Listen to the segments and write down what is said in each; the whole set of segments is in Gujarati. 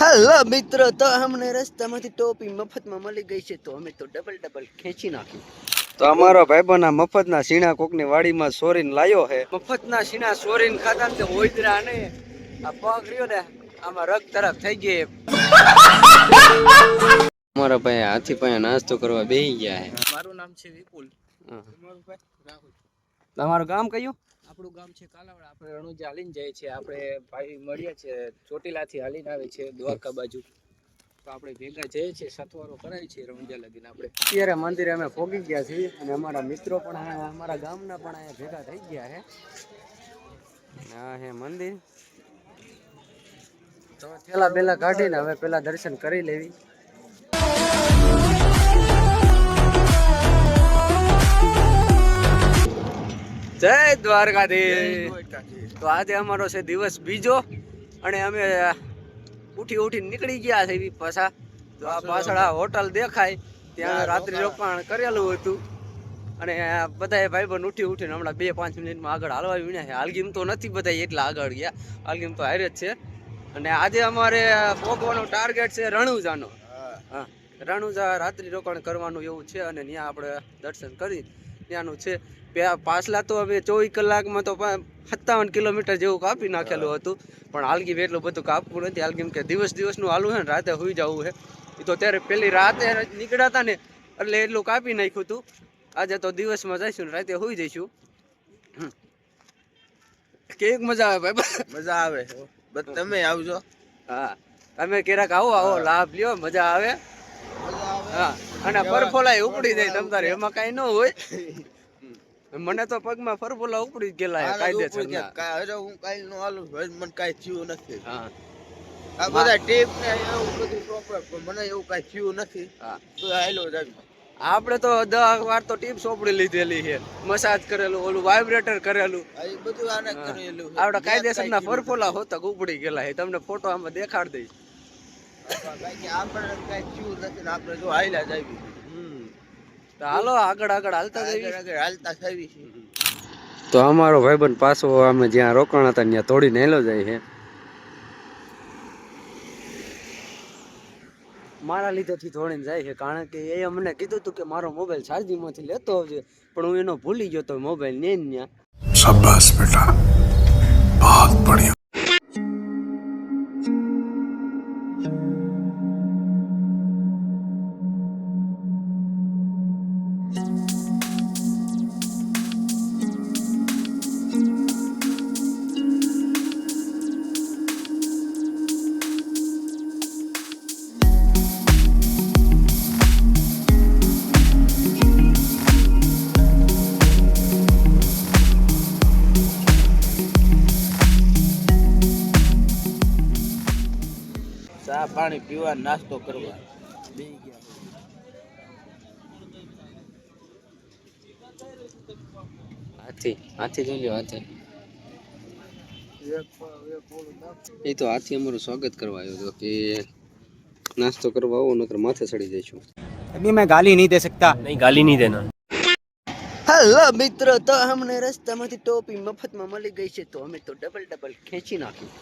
હેલો મિત્રો તો અમને રસ્તામાંથી ટોપી મફતમાં મળી ગઈ છે તો અમે તો ડબલ ડબલ ખેંચી નાખ્યું. તો અમારો ભાઈબંધ આ મફતના સીણા કોકની વાડીમાં સોરીને લાયો હે મફતના સીણા સોરીને ખાતા ને તે હોઈદરા ને આ પગ રહ્યો ને આમાં રગ તરફ થઈ ગઈ અમારા ભાઈ હાથી પાસે નાસ્તો કરવા બેહી ગયા છે. મારું નામ છે વિપુલ. હા. તમારું ગામ કયું? આપણું ગામ છે કાલાવડ. આપણે રણુજા હાલીને જઈએ છીએ આપણે ભાઈ મળીએ છીએ ચોટીલાથી હાલીને આવે છે દ્વારકા બાજુ. તો આપણે ભેગા જઈએ છીએ સથવારો કરાય છે રણુજા લગીને આપણે. અત્યારે મંદિરે અમે પહોંચી ગયા છીએ અને અમારા મિત્રો પણ અમારા ગામના પણ અહીંયા ભેગા થઈ ગયા છે. આ હે મંદિર. તો પેલા બેલા કાઢીને હવે પેલા દર્શન કરી લેવી. જય દ્વારકાધીશ. તો આજે અમારો છે દિવસ બીજો અને અમે ઉઠી ઉઠી નીકળી ગયા છે એવી પાછા. તો આ પાછળ આ હોટલ દેખાય. ત્યાં રાત્રિ રોકાણ કરેલું હતું. અને બધા ભાઈબંધ ઉઠી ઉઠીને હમણાં બે પાંચ મિનિટમાં આગળ હાલવા વીણ્યા છે. હાલગીમ તો નથી બધા એટલા આગળ ગયા. હાલગીમ તો હારે જ છે. અને આજે અમારે પહોંચવાનો ટાર્ગેટ છે રણુજાનો. હા. રણુજા રાત્રિ રોકાણ કરવાનું એવું છે અને ત્યાં આપણે દર્શન કરી ત્યાંનું છે. પાછલા તો હવે ચોવીસ કલાકમાં તો સત્તાવન કિલોમીટર જેવું કાપી નાખેલું હતું. પણ હાલગી એટલું બધું કાપવું નથી. હાલગીમ કે દિવસ દિવસનું હાલું છે ને રાતે સુઈ જવું છે એ તો ત્યારે પેલી રાતે નીકળ્યા હતા ને એટલે એટલું કાપી નાખ્યું હતું આજે તો દિવસમાં જઈશું ને રાતે સુઈ જઈશું. કેવી મજા આવે ભાઈ. મજા આવે. બસ તમે આવજો. હા. તમે ક્યારેક આવો આવો લાભ લ્યો મજા આવે. હા. અને પરફોલા ઉપડી જાય તમતારે એમાં કઈ ન હોય. મને તો પગમાં ફરફોલા ઉપડી ગયેલા છે. કાંઈ હજુ હું કાઈ નો હાલું મને કાઈ થયું નથી. હા. આ બધા ટેપ ને એવું બધું પ્રોપર મને એવું કાઈ થયું નથી. હા. તો હાલો જાય આપણે તો દસ વાર તો ટીપ સોપડી લીધેલી છે. મસાજ કરેલું ઓલું વાઇબ્રેટર કરેલું. બધું આને કરેલું આપણે આપડે કાયદેસર ના ફરફોલા હોતા ઉપડી ગયેલા છે. તમને ફોટો આમાં દેખાડ દઈશ. તો અમારો ભાઈબંધ પાછો અમે જ્યાં રોકાણ હતા ત્યાં તોડી નેલો જાય છે. મારા લીધેથી ધોળીને જાય છે, કારણ કે એ અમને કીધું હતું કે મારો મોબાઈલ ચાર્જિંગમાંથી લેતો આવજે, પણ હું એનો ભૂલી ગયો તો મોબાઈલ ને ત્યાં શાબાશ બેટા. બહુત બઢિયા ચા પાણી પીવા નાસ્તો કરવા. માથે ચડી જઈશું. ગાલી નહીં દે શકતા. ગાલી નહીં દેના હેલો મિત્રો તો અમને રસ્તામાંથી ટોપી મફતમાં મળી ગઈ છે તો અમે તો ડબલ ડબલ ખેંચી નાખ્યું.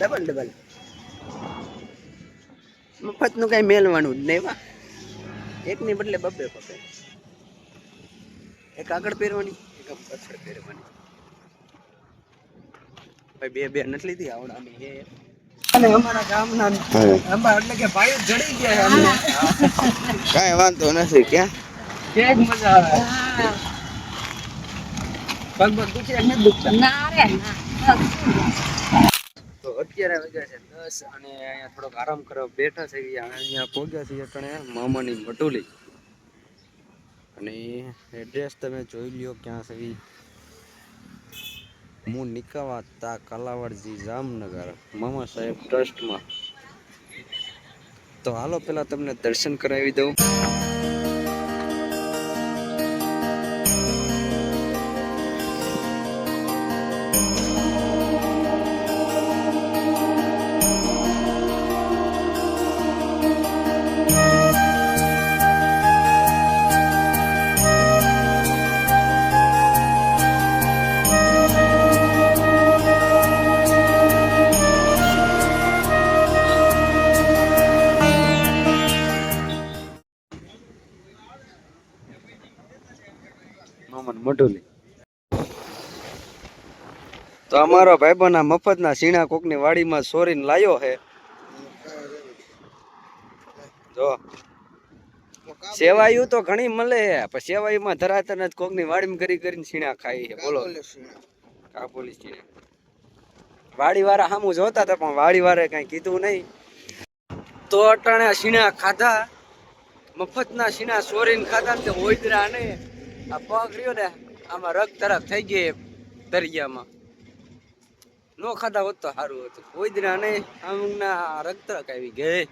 ડબલ ડબલ મફતનું કઈ મેલવાનું જ નહીં વા એકની બદલે બબ્બે પકડે એક આગળ પહેરવાની એક પાછળ પહેરવાની. ભાઈ બે બે નથી લીધી આવડાની એ અને અમારા ગામના અંબા એટલે કે ભાઈ જડી ગયા છે કાંઈ વાંધો નથી ક્યાં? કેક મજા આવે. પગ પગ દુખે નથી દુખતા તો અત્યારે વાગ્યા છે દસ અને અહીંયા થોડોક આરામ કરવા બેઠા છે અહીંયા પહોંચ્યા છીએ કણે મામાની મટુલી. અને એડ્રેસ તમે જોઈ લ્યો ક્યાં છે હું નિકાવા તા કલાવડજી જામનગર. મામા સાહેબ ટ્રસ્ટમાં. તો હાલો, પેલા તમને દર્શન કરાવી દઉં. તો અમારો ભાઈબંધ આ મફતના સીણા કોકની વાડીમાં સોરીને લાયો છે. જો. સેવાયું તો ઘણી મળે પણ સેવાયુમાં ધરાતા નથી કોકની વાડીમાં કરી કરીને સીણા ખાઈ છે. બોલો. કાબુલી સીણા વાડી વાળા સામું જોતા હતા પણ વાડી વાળે કઈ કીધું નહીં. તો અટાણે સીણા ખાધા. મફતના સીણા સોરીને ખાધા ને તે ઓઈદરા ને આ પગ રહ્યો ને આમાં રગ તરફ થઈ ગઈ દરિયામાં. નો ખાધા હોત તો સારું હતું. કોઈ દિન આમના અમુકના રક્ત આવી ગયે.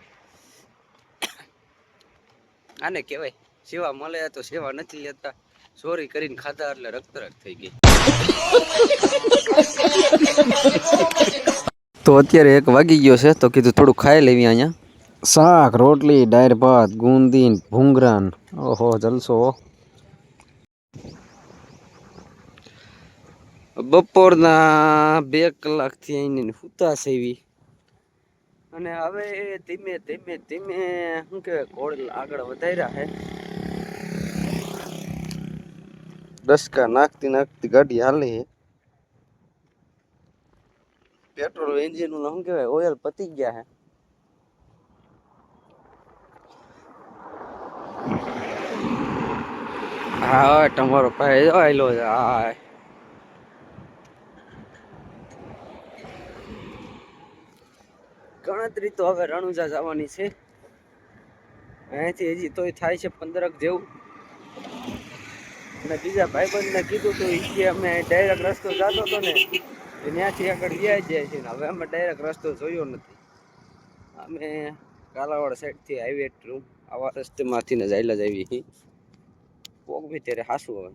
આને કહેવાય, સેવા મળે તો સેવા નથી લેતા. ચોરી કરીને ખાધા એટલે રક્તરક થઈ ગઈ તો અત્યારે એક વાગી ગયો છે, તો કીધું થોડું ખાઈ લેવી અહીંયા. શાક, રોટલી ડાયર ભાત, ગુંદી ભૂંગરાન ઓહો, જલસો બપોરના બે કલાકથી અહીંને હુતા એવી અને હવે ધીમે ધીમે ધીમે, શું કહેવાય ઘોડ આગળ વધાર્યા છે ડસકા નાખતી નાખતી ગાડી હાલે પેટ્રોલ એન્જિનનું શું કહેવાય, ઓઇલ પતી ગયા છે હા, તમારો ભાઈ આવેલો છે. હા. ગણતરી તો હવે રણુજા જવાની છે. અહીંયાથી હજી તોય થાય છે પંદરક જેવું. અને બીજા ભાઈબંધને કીધું તું એ અમે ડાયરેક્ટ રસ્તો જતો હતો ને ત્યાંથી આગળ ગયા જાય છે ને, હવે અમે ડાયરેક્ટ રસ્તો જોયો નથી. અમે કાલાવાડ સાઈડથી હાઈવે થ્રુ આવા રસ્તેમાંથી ને જાયલા જ આવી કોક બી ત્યારે હાસું હવે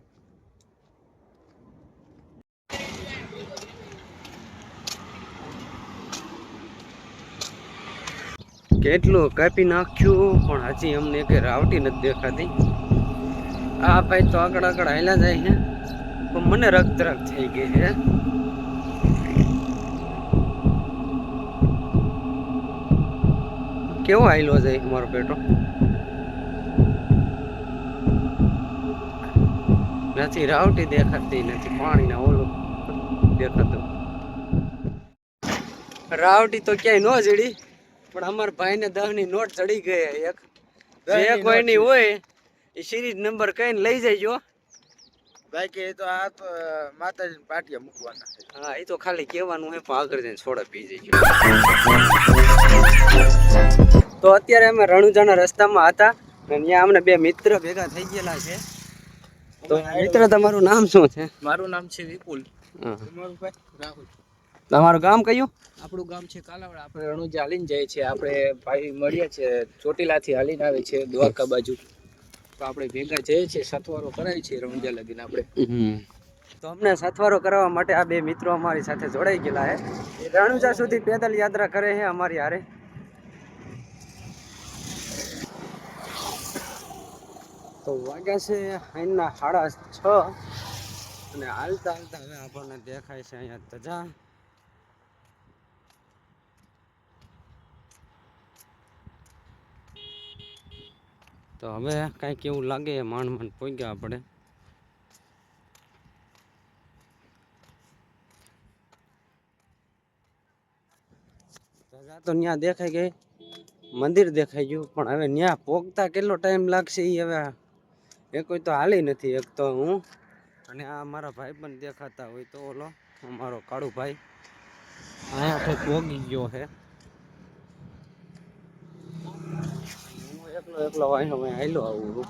કેટલું કાપી નાખ્યું, પણ હજી અમને કે રાવટી નથી દેખાતી. આ ભાઈ તો આગળ આગળ હાલ્યા જાય છે પણ મને રક્ત થઈ ગઈ છે કેવો હાલ્યો જાય મારો પેટો નથી રાવટી દેખાતી નથી, પાણીના ઓલું દેખાતું. રાવટી તો ક્યાંય ન જડી. પણ અમારા ભાઈને દહની નોટ ચડી ગઈ એક. જે કોઈની હોય એ સિરીઝ નંબર કઈ લઈ જજો. બાકી એ તો આ તો માતાજી પાટિયા મૂકવાના હા એ તો ખાલી કહેવાનું હોય પણ આગળ જઈને છોડા પી જજો. તો અત્યારે અમે રણુજાના રસ્તામાં હતા અને ત્યાં અમને બે મિત્ર ભેગા થઈ ગયેલા છે. તો મિત્ર તમારું નામ શું છે? મારું નામ છે વિપુલ. હા. તમારું ભાઈ? રાહુલ. તમારું ગામ કયું? આપણું ગામ છે કાલાવડ. આપણે રણુજા હાલીને જઈએ છીએ આપણે ભાઈ મળીએ છે ચોટીલાથી હાલીને આવે છે દ્વારકા બાજુ. તો આપણે ભેગા જઈએ છીએ સથવારો કરાય છે રણુજા લગીને આપણે. તો અમને સથવારો કરવા માટે આ બે મિત્રો અમારી સાથે જોડાઈ ગયેલા છે રણુજા સુધી પેદલ યાત્રા કરે છે અમારી હારે. તો વાગ્યા છે અહીંના સાડા છ. અને હાલતા હાલતા હવે આપણને દેખાય છે અહીંયા ધજા. તો હવે કાંઈક એવું લાગે માંડ માંડ પહોંચ્યા આપણે તો ત્યાં દેખાઈ ગઈ. મંદિર દેખાઈ ગયું, પણ હવે ત્યાં પોગતા કેટલો ટાઈમ લાગશે એ હવે એ કોઈ તો હાલી નથી, એક તો હું. અને આ મારા ભાઈ પણ દેખાતા હોય તો ઓલો, અમારો કાળુ ભાઈ અહીંયા કંઈક પોગી ગયો છે. એકલો એકલો અહીં મેં હાલ્યો આવું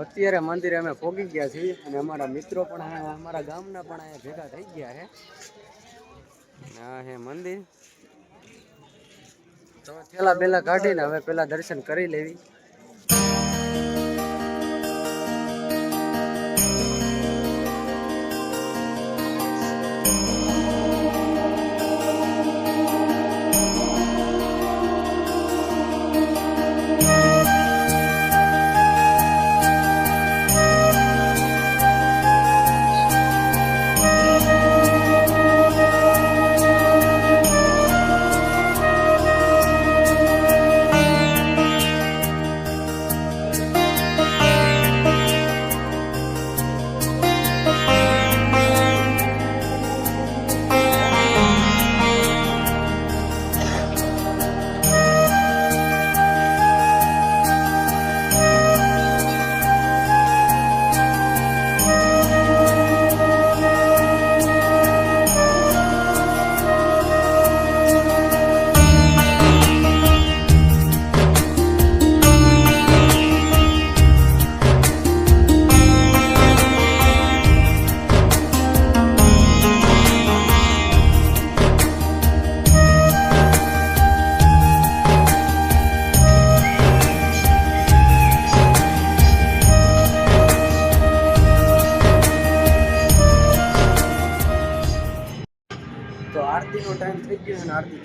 અત્યારે મંદિરે અમે પોગી ગયા છીએ અને અમારા મિત્રો પણ અમારા ગામના પણ અહીંયા ભેગા થઈ ગયા છે. આ હે મંદિર. પેલા પેલા કાઢી કાઢીને હવે પેલા દર્શન કરી લેવી.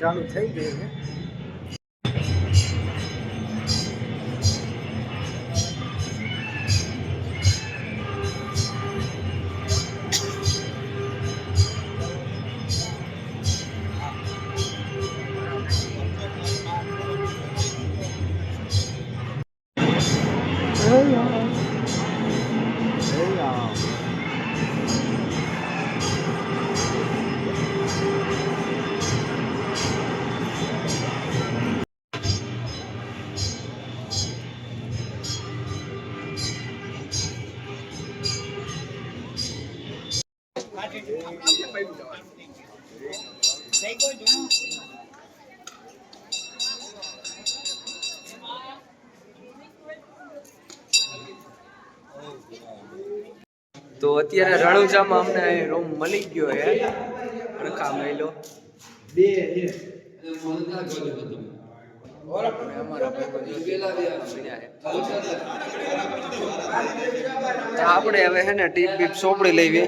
ચાલુ થઈ ગઈ છે. તો અત્યારે રણુજામાં અમને રૂમ મળી ગયો હે રખા મહિલો બે આપણે હવે હે ને ટીપ બીપ સોંપડી લેવી.